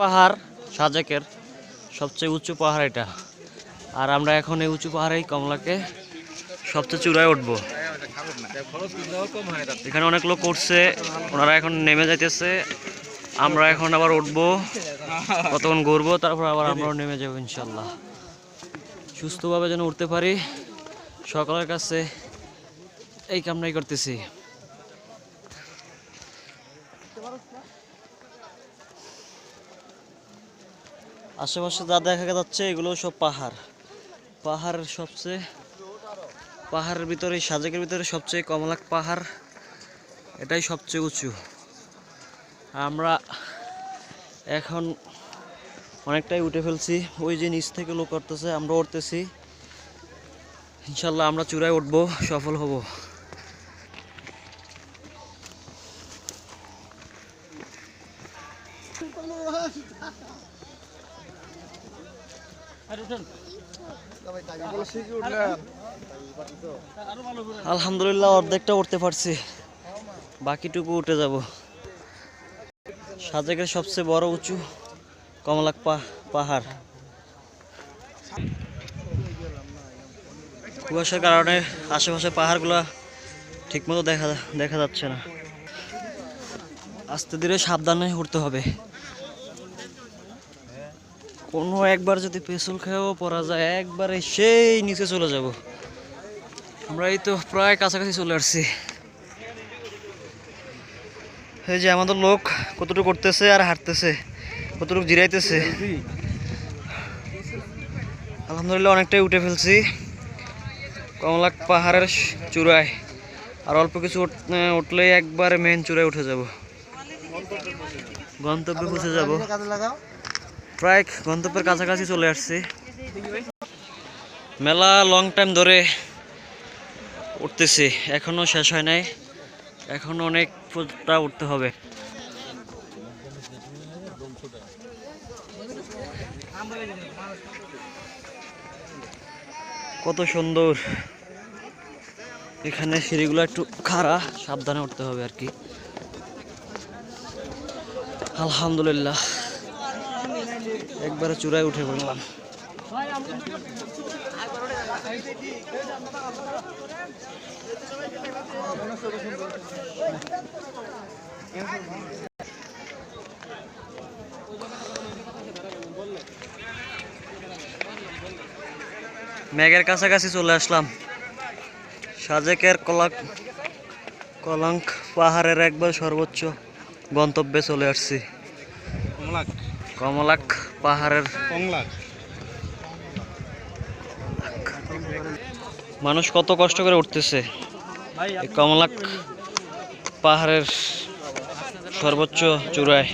পাহাড়, সাজেকের সবচেয়ে উঁচু পাহাড় এটা। আর আমরা এখন এই উঁচু পাহাড়েই কমলাকে সবচেয়ে চূড়ায় উঠবো। এখানে অনেক লোক উঠছে, ওনারা এখন নেমে যাইতেছে। আমরা এখন আবার উঠবো, কতক্ষণ ঘুরবো, তারপর আবার আমরাও নেমে যাব ইনশাল্লাহ সুস্থভাবে যেন উঠতে পারি, সকলের কাছে এই কামনাই করতেছি। আশেপাশে যা দেখা যাচ্ছে, এগুলো সব পাহাড়। পাহাড়ের সবচেয়ে, পাহাড়ের ভিতরে সাজেকের ভিতরে সবচেয়ে কমলাক পাহাড়, এটাই সবচেয়ে উঁচু। আমরা এখন অনেকটাই উঠে ফেলছি। ওই যে নিচ থেকে লোক করতেছে আমরা উঠতেছি। ইনশাল্লাহ আমরা চূড়ায় উঠবো, সফল হব। আলহামদুলিল্লাহ, অর্ধেকটা উঠতে পারছি। বাকিটুকু উঠে যাব। সাজেকের সবচেয়ে বড় উঁচু কমলাক পাহাড়। কুয়াশার কারণে আশেপাশে পাহাড়গুলো ঠিকমতো দেখা দেখা যাচ্ছে না। আস্তে ধীরে সাবধানে উঠতে হবে। কোনো একবার যদি পেছল খেয়েও পড়া যায়, একবারে সেই নিচে চলে যাব। আমরা এই তো প্রায় কাছাকাছি চলে আসছি। এই যে আমাদের লোক কতটুকু করতেছে আর হাঁটতেছে, কতটুকু জিরাইতেছে। আলহামদুলিল্লাহ অনেকটাই উঠে ফেলছি। কমলাক পাহাড়ের চূড়ায়। আর অল্প কিছু উঠলেই একবারে মেন চূড়ায় উঠে যাব। গন্তব্যে পৌঁছে যাব। প্রায় গন্তব্যের কাছাকাছি চলে আসছি। মেলা লং টাইম ধরে উঠতেছি, এখনও শেষ হয় নাই, এখনও অনেক ফুটটা উঠতে হবে। কত সুন্দর। এখানে সিঁড়িগুলো একটু খাড়া, সাবধানে উঠতে হবে আর কি। আলহামদুলিল্লাহ। একবারে চূড়ায় উঠে পড়লাম। মেঘের কাছাকাছি চলে আসলাম। সাজেকের কলাক কলাঙ্ক পাহাড়ের একবার সর্বোচ্চ গন্তব্যে চলে আসছি। কমলাক পাহাড়ের মানুষ কত কষ্ট করে উঠতেছে। কমলাক পাহাড়ের সর্বোচ্চ চূড়ায়।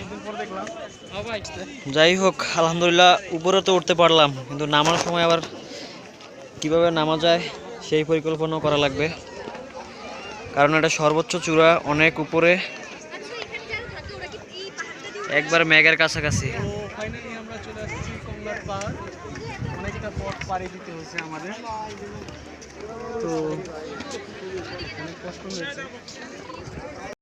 যাই হোক আলহামদুলিল্লাহ উপরে তো উঠতে পারলাম কিন্তু নামার সময় আবার কীভাবে নামা যায় সেই পরিকল্পনাও করা লাগবে। কারণ এটা সর্বোচ্চ চূড়া অনেক উপরে। একবার মেঘের কাছাকাছি। ফাইনালি আমরা চলে আসছি কমলার পাহাড়। অনেকটা পথ পাড়ি দিতে হয়েছে আমাদের। তো অনেক কষ্ট হয়েছে।